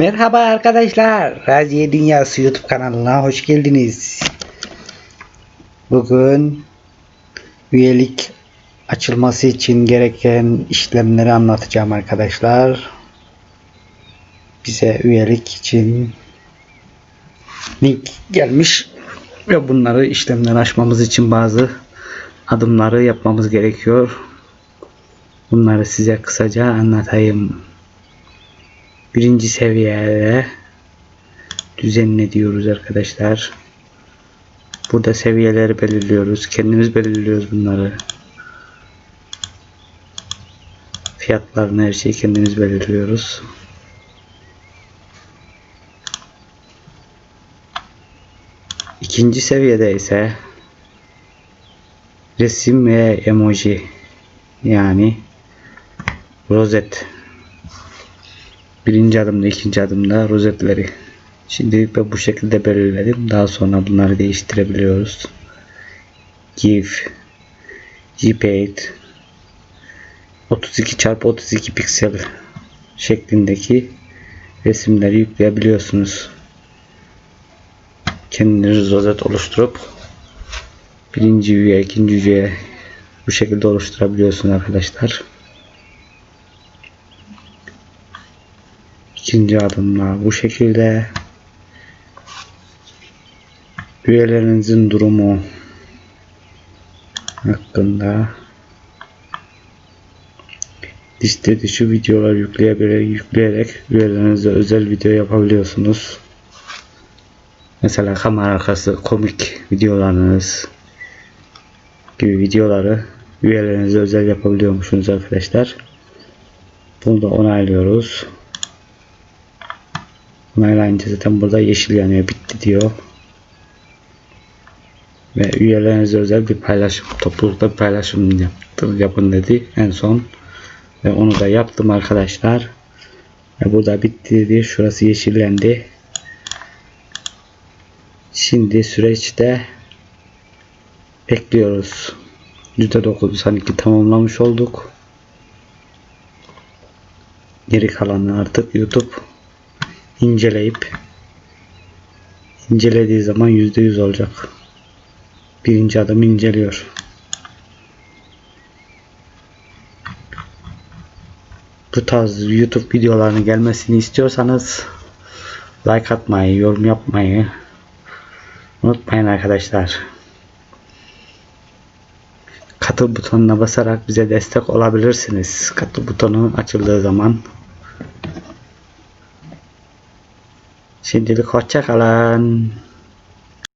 Merhaba arkadaşlar. Raziye Dünyası YouTube kanalına hoş geldiniz. Bugün üyelik açılması için gereken işlemleri anlatacağım arkadaşlar. Bize üyelik için link gelmiş ve bunları işlemleri açmamız için bazı adımları yapmamız gerekiyor. Bunları size kısaca anlatayım. Birinci seviyede düzenle diyoruz arkadaşlar. Burada seviyeleri belirliyoruz. Kendimiz belirliyoruz bunları. Fiyatlarını her şeyi kendimiz belirliyoruz. İkinci seviyede ise resim ve emoji yani rozet birinci adımda ikinci adımda rozetleri şimdi ben bu şekilde belirledim. Daha sonra bunları değiştirebiliyoruz. GIF JPEG 32 x 32 piksel şeklindeki resimleri yükleyebiliyorsunuz. Kendiniz rozet oluşturup birinci üye ikinci üye bu şekilde oluşturabiliyorsunuz arkadaşlar İkinci adımla bu şekilde üyelerinizin durumu hakkında liste dışı videolar yükleyebilerek, yükleyerek üyelerinize özel video yapabiliyorsunuz. Mesela kamera arkası komik videolarınız gibi videoları üyelerinize özel yapabiliyormuşsunuz arkadaşlar. Bunu da onaylıyoruz. Onaylayınca zaten burada yeşil yanıyor bitti diyor. Ve üyelerinize özel bir paylaşım, toplulukta bir paylaşım yaptım, yapın dedi en son. Ve onu da yaptım arkadaşlar. Ve burada bitti dedi. Şurası yeşillendi. Şimdi süreçte bekliyoruz. %92 tamamlamış olduk. Geri kalanı artık YouTube inceleyip incelediği zaman %100 olacak. Birinci adım inceliyor. Bu tarz YouTube videolarının gelmesini istiyorsanız like atmayı, yorum yapmayı unutmayın arkadaşlar. Katıl butonuna basarak bize destek olabilirsiniz. Katıl butonu açıldığı zaman sidil kocak kalian.